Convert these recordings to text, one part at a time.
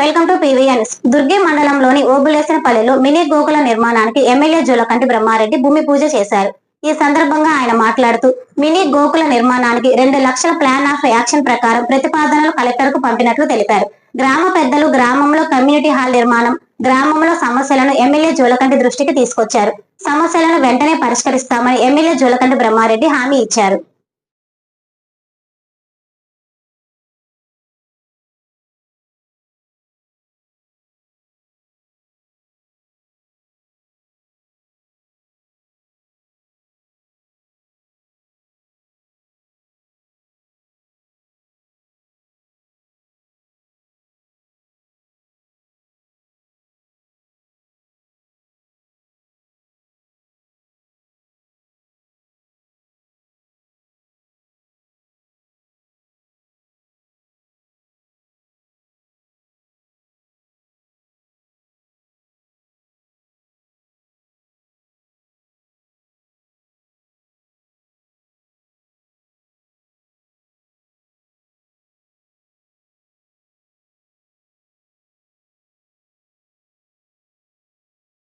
Welcome to PVNS Durgi మండలంలోని ఓబులేసినపల్లిలో mini Gokula నిర్మాణానికి MLA Jolakanti Brahma Reddy భూమి పూజ చేశారు. ఈ సందర్భంగా ఆయన మాట్లాడుతూ మినీ గోకుల నిర్మాణానికి రెండు లక్షల ప్లాన్ ఆఫ్ యాక్షన్ ప్రకారం ప్రతిపాదనలు కలెక్టర్కు పంపినట్లు తెలిపారు. గ్రామ పెద్దలు గ్రామంలో కమ్యూనిటీ హాల్ నిర్మాణం గ్రామంలో సమస్యలను ఎమ్మెల్యే జోలకంటి దృష్టికి తీసుకొచ్చారు. సమస్యలను వెంటనే పరిష్కరిస్తామని ఎమ్మెల్యే జోలకంటి బ్రహ్మారెడ్డి హామీ ఇచ్చారు.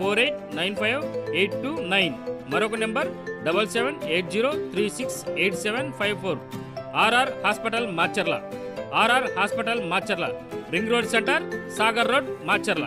four eight nine five eight two nine. మరొక number double seven eight zero three six eight seven five four. RR hospital Macherla RR hospital Macherla ring road centre Sagar road Macherla